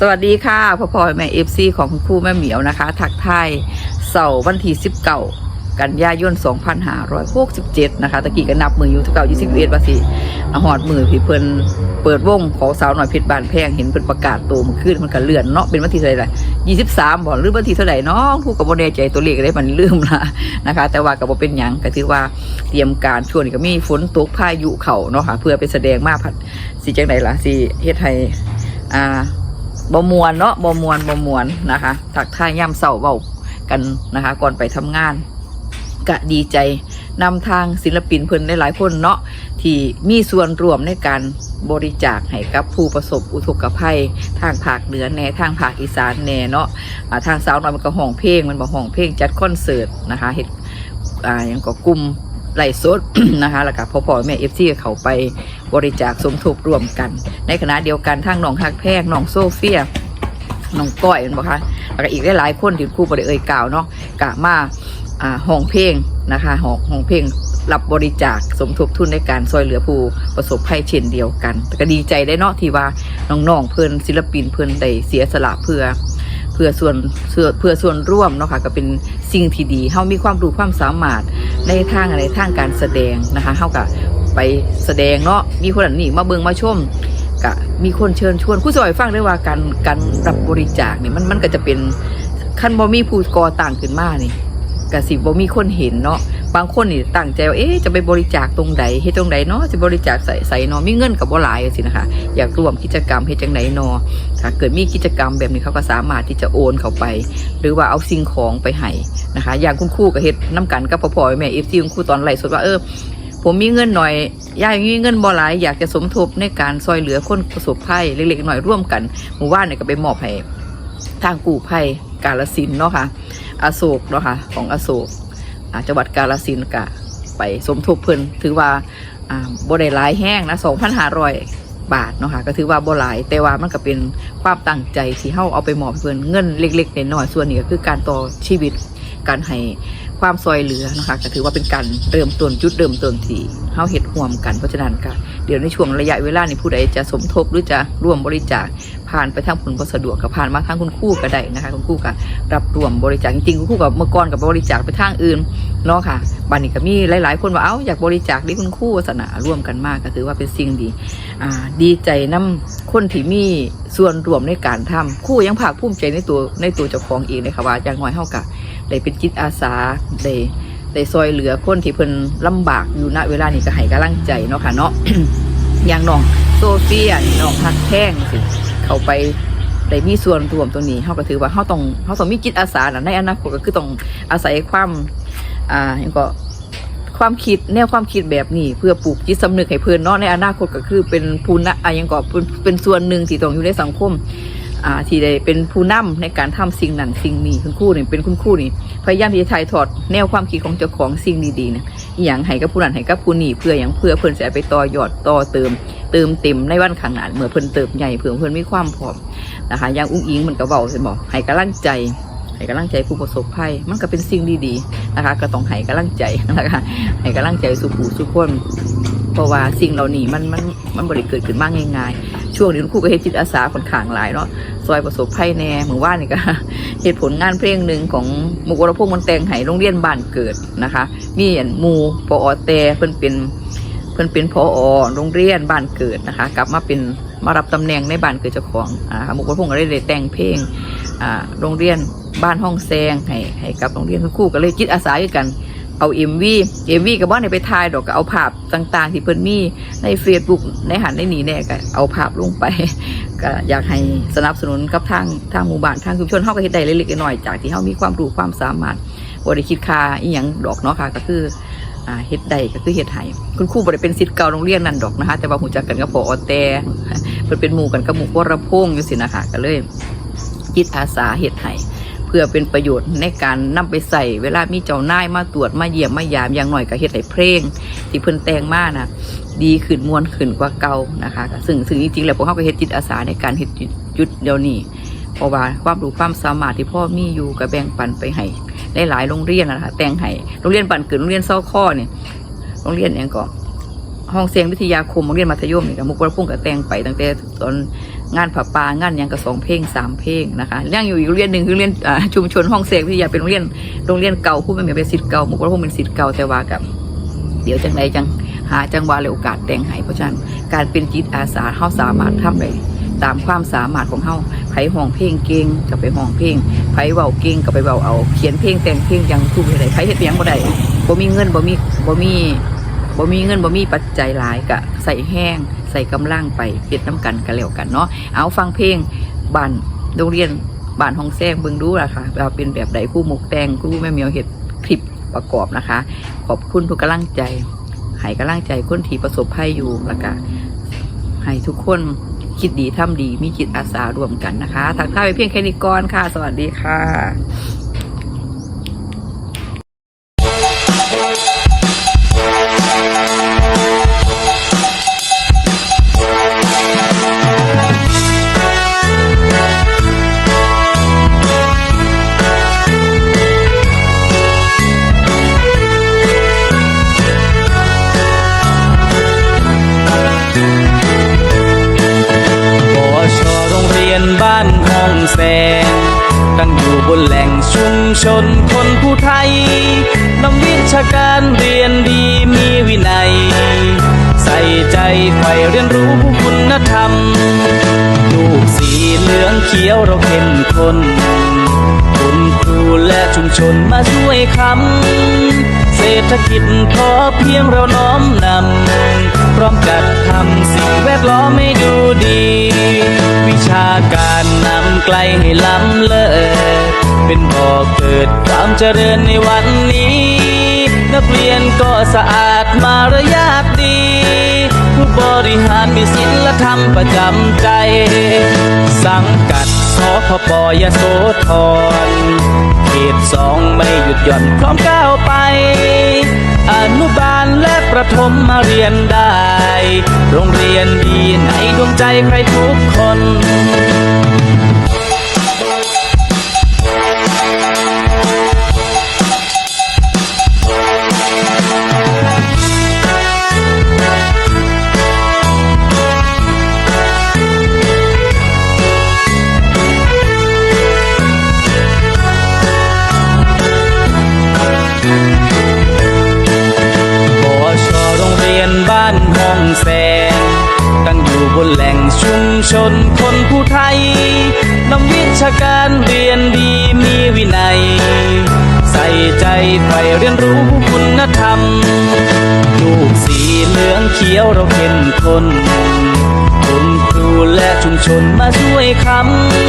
สวัสดีค่ะพ่อพ่อแม่เอฟซีของคุณครูแม่เหมียวนะคะ ทักทายเสาร์วันที่19กันยายน2567 นะคะ ตะกี้ก็นับมืออยู่ทุกเก่า21ว่าสิเอาหอดมือพี่เพิ่นเปิดวงของสาวหน่อยเพชรบานแพงเห็นเพิ่นประกาศตัวมันขึ้นมันก็เลื่อนเนาะเป็นวันที่เท่าไหร่ล่ะ23บ่หรือวันที่เท่าไหร่เนาะผู้กับบ่แน่ใจตัวเลขได้มันลืมละนะคะ แต่ว่าก็บ่เป็นหยังก็ถือว่าเตรียมการช่วงนี้ก็มีฝนตกพายุเข้าเนาะค่ะเพื่อไปแสดงมาผัดสิจังไดล่ะสิเฮ็ดให้อ่า บมวนเนาะบมวนบมวนนะคะถักท่ายย่ำเสาเบากันนะคะ ก่อนไปทำงานกะดีใจนำทางศิลปินเพิ่นได้หลายคนเนาะที่มีส่วนร่วมในการบริจาคให้กับผู้ประสบอุทกภัย ทางภาคเหนือแน่ทางภาคอีสานแน่เนาะอ่าทางสาวน้อยมันก็ห้องเพลงมันบอกห้องเพลงจัดคอนเสิร์ตนะคะเห็ดอ่ายังก็กลุ่ม ไล่สดนะคะแล้วก็พ่อพ่อแม่เอฟซีเขาไปบริจาคสมทบรวมกัน ในขณะเดียวกันทางหนองฮักแพงหนองโซเฟียหนองก้อยมันบอกคะแล้วก็อีกหลายๆคนที่ครู่บริเอ่ยกล่าวเนาะกะมาอ่าห้องเพลงนะคะห้องห้องเพลงรับบริจาคสมทบทุนในการซอยเหลือผู้ประสบภัยเช่นเดียวกัน แต่ก็ดีใจได้เนาะที่ว่าน้องๆเพื่อนศิลปินเพื่อนได้เสียสละเพื่อ เพื่อส่วนเพื่อเพื่อส่วนร่วมเนาะค่ะก็เป็นสิ่งที่ดีเฮามีความรู้ความสามารถในทางอะไรทางการแสดงนะคะเฮากับไปแสดงเนาะมีคนนี้มาเบิ่งมาชมก็มีคนเชิญชวนผู้สอยฟังได้ว่าการการรับบริจาคนี่มันมันก็จะเป็นขั้นบ่มีผู้ก่อต่างขึ้นมานี่ก็สิบ่มีคนเห็นเนาะ บางคนนี่ตั้งใจว่าเอ๊ะจะไปบริจาคตรงใดเฮ็ดตรงใดเนาะสิบริจาคใส่ใส่เนาะมีเงินกับบ่หลายสินะคะอยากร่วมกิจกรรมเฮ็ดจังไดเนาะถ้าเกิดมีกิจกรรมแบบนี้เขาก็สามารถที่จะโอนเข้าไป หรือว่าเอาสิ่งของไปให้นะคะ อย่างคุณครูกับเฮ็ดน้ำกันกับพ่อพ่อแม่เอฟซีคุณครูตอนไล่สดว่าเออผมมีเงินหน่อยยายมีเงินบ่หลายอยากจะสมทบในการซอยเหลือคนประสบภัยเล็กๆหน่อยร่วมกันหมู่บ้านเนี่ยก็ไปมอบให้ทางกู่ภัยกาลสินเนาะค่ะอโศกเนาะค่ะของอโศก จังหวัดกาลสินกะ ไปสมทบเพิ่นถือว่าบ่ได้หลายแห้งนะ2,500บาทเนาะค่ะก็ถือว่าบ่หลาย แต่ว่ามันก็เป็นความตั้งใจที่เฮาเอาไปมอบเพิ่นเงินเล็กๆน้อยๆส่วนนี้ก็คือการต่อชีวิตการให้ ความซอยเหลือนะคะก็ถือว่าเป็นการเริ่มต้นจุดเริ่มต้นที่เฮาเฮ็ดร่วมกันเพราะฉะนั้นก็เดี๋ยวในช่วงระยะเวลานี้ผู้ใดจะสมทบหรือจะร่วมบริจาคผ่านไปทางผลบ่สะดวกก็ผ่านมาทางคุณคู่ก็ได้นะคะคุณคู่ก็รับรวมบริจาคจริงๆคุณคู่กับเมื่อก่อนกับบริจาคไปทางอื่นเนาะค่ะบัดนี้ก็มีหลาย ๆ คนว่าเอ้าอยากบริจาคดิคุณคู่ศาสนาร่วมกันมากก็ถือว่าเป็นสิ่งดีอ่าดีใจน้ำคนที่มีส่วนรวมในการทำคู่ยังภาคภูมิใจในตัวในตัวเจ้าของเองเลยค่ะว่าอย่างน้อยเท่ากับ ได้เป็นจิตอาสาได้ได้ซอยเหลือคนที่เพิ่นลำบากอยู่ณเวลานี้ก็ให้กำลังใจเนาะค่ะเนาะอย่างน้องโซเฟียน้องฮักแท่งสิเขาไปได้มีส่วนรวมตรงนี้เขาก็ถือว่าเขาต้องเขาต้องมีจิตอาสานะในอนาคตก็คือต้องอาศัยความอ่าอย่างก็ความคิดแนวความคิดแบบนี้ เพื่อปลูกจิตสำนึกให้เพื่อนเนาะในอนาคตก็คือเป็นผู้นำอะยังก็เป็นเป็นส่วนหนึ่งที่ต้องอยู่ในสังคม อ่าที่ได้เป็นผู้นำในการทำสิ่งนั้นสิ่งนี้คุณครูนี่เป็นคุณครูนี่พยายามที่จะถ่ายทอดแนวความคิดของเจ้าของสิ่งดีๆเนี่ยอหย่างให้กับผู้นั้นให้กับผู้นี้เพื่ออย่างเพื่อเพื่อนจะไปต่อยอดต่อเติม เติมเต็มในวันข้างหน้าเมื่อเพิ่อนเติบใหญ่เพื่อเพิ่อนมีความพร้อมนะคะอย่างอุ้งอิงมันก็เว้าใช่บ่ให้กำลังใจให้กำลังใจผู้ประสบภัย มันก็เป็นสิ่งดีๆนะคะ ก็ต้องให้กำลังใจนะคะให้กำลังใจสู่ผู้สู่คนเพราะว่าสิ่งเหล่านี้มันมันมันบริเกิดขึ้นมากง่าย ๆ ช่วงนี้คุณครูก็เฮ็ดจิตอาสาคนข้างหลายเนาะซอยประสบภัยแน่เหมือนว่านี่ก็เหตุผลงานเพลงหนึ่งของมุกวรพงษ์มันแต่งให้โรงเรียนบ้านเกิดนะคะ มีอันหมูปอแต่เพิ่นเป็นเพิ่นเป็นพอโรงเรียนบ้านเกิดนะคะ กลับมาเป็นมารับตำแหน่งในบ้านเกิดเจ้าของอ่ามุกวรพงษ์ก็ได้แต่งเพลงอ่าโรงเรียนบ้านห้องแซงให้ให้กับโรงเรียนคุณครูก็เลยจิตอาสาด้วยกัน เอาเอ็มวีเอ็มวีกับว่าในไปถ่ายดอกก็เอาภาพต่างๆ ที่เพิ่นมีในเฟซบุ๊กในหันในหนีแน่ก็เอาภาพลงไป ก็อยากให้สนับสนุนกับทางทางหมู่บ้านทางชุมชนเฮาก็เฮ็ดได้เล็กๆน้อยๆจากที่เฮามีความรู้ความสามารถบ่ได้คิดค่าอีหยังดอกเนาะค่ะก็คืออ่าเฮ็ดได้ก็คือเฮ็ดให้คุณครูบ่ได้เป็นศิษย์เก่าโรงเรียนนั่นดอกนะคะแต่ว่าหูจักกันกับพอแต่เพิ่นเป็นหมู่กันกับหมู่วรพงษ์อยู่สินะคะก็เลยจิตอาสาเฮ็ดให้ เพื่อเป็นประโยชน์ในการนำไปใส่เวลามีเจ้านายมาตรวจมาเยี่ยมมายามอย่างหน่อยก็เฮ็ดให้เพลง ที่เพิ่นแต่งมานะดีขึ้นมวนขึ้นกว่าเก่านะคะ ซึ่งซึ่งจริงๆแล้วพวกเขาก็เฮ็ดจิตอาสาในการเฮ็ดจุดเดียวนี้เพราะว่าความรู้ความสามารถที่พ่อมีอยู่ก็แบ่งปันไปให้หลายๆโรงเรียนนะคะแต่งให้โรงเรียนปันเกิดโรงเรียนเศร้าข้อเนี่ยโรงเรียนเองก็ ห้องเสียงวิทยาคมโรงเรียนมัธยมนี่กับมุกวรพุ่งกับแต่งไปตั้งแต่ตอนงานผาปางานยังก็สองเพลงสามเพลงนะคะยังอยู่อีกโรงเรียนหนึ่งคือเรียนชุมชนห้องเสกวิทยาเป็นโรงเรียนโรงเรียนเก่าผู้ไม่มีเป็นสิทธิ์เก่ามุกว่าพวกเป็นสิทธิ์เก่าแต่ว่ากับเดี๋ยวจังไรจังหาจังหวะและโอกาสแต่งให้เพราะฉะนั้นการเป็นจิตอาสาเฮาสามารถทำได้ตามความสามารถของเฮาไผห้องเพลงเก่งก็ไปห้องเพลงไผเว้าเก่งก็ไปเว้าเอา เขียนเพลงแต่งเพลงอยังครูเฮ็ดได้ไผเฮ็ดหยังบ่ได้บ่มีเงินบ่มีบ่มี บ่มีเงินบ่มีปัจจัยหลายก็ใส่แห้ง ใส่กำลังไปเฮ็ดน้ำกันกันแล้วกันเนาะเอาฟังเพลงบ้านโรงเรียนบ้านห้องแซงเบิ่งดูล่ะค่ะว่าเป็นแบบใดคู่หมกแตงคู่แม่เมียวเฮ็ดคลิปประกอบนะคะ ขอบคุณทุกกำลังใจให้กำลังใจคนที่ประสบภัยอยู่แล้วก็ให้ทุกคนคิดดีทำดีมีจิตอาสารวมกันนะคะทักทายไปเพียงแค่นี้ก่อนค่ะ สวัสดีค่ะ ชนคนผู้ไทยนำวิชาการเรียนดีมีวินัย ใส่ใจใฝ่เรียนรู้คุณธรรม ลูกสีเหลืองเขียวเราเข้มข้นคุณครูและชุมชนมาช่วยคำเศรษฐกิจพอเพียงเราน้อมนำพร้อมจัดทำสิ่งแวดล้อมให้ดูดี วิชาการนำไกลให้ล้ำเลิศ เป็นบ่อเกิดความเจริญในวันนี้ นักเรียนก็สะอาดมารยาทดี ผู้บริหารมีศีลธรรมประจำใจ สังกัดสพปยโสธรเขตสองไม่หยุดหย่อนพร้อมก้าวไป อนุบาลและประถมมาเรียนได้ โรงเรียนดีในดวงใจใครทุกคน ชนคนผู้ไทยนำวิชาการเรียนดีมีวินัย ใส่ใจใฝ่เรียนรู้คุณธรรม ลูกสีเหลืองเขียวเราเข้มข้นคุณครูและชุมชนมาช่วยค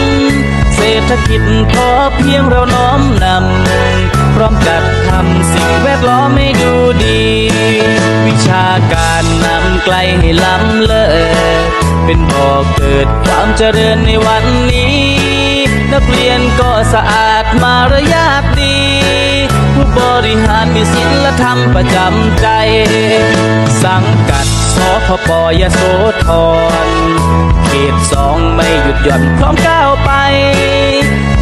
ำเศรษฐกิจพอเพียงเราน้อมนำ พร้อมจัดทำสิ่งแวดล้อมให้ดูดี วิชาการนำไกลให้ล้ำเลิศ เป็นบ่อเกิดความเจริญในวันนี้ นักเรียนก็สะอาดมารยาทดี ผู้บริหารมีศีลธรรมประจำใจ สังกัดสพปยโสธรเขตสองไม่หยุดหย่อนพร้อมก้าวไป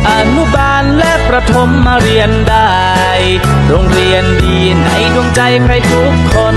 อนุบาลและประถมมาเรียนได้ โรงเรียนดีในดวงใจใครทุกคน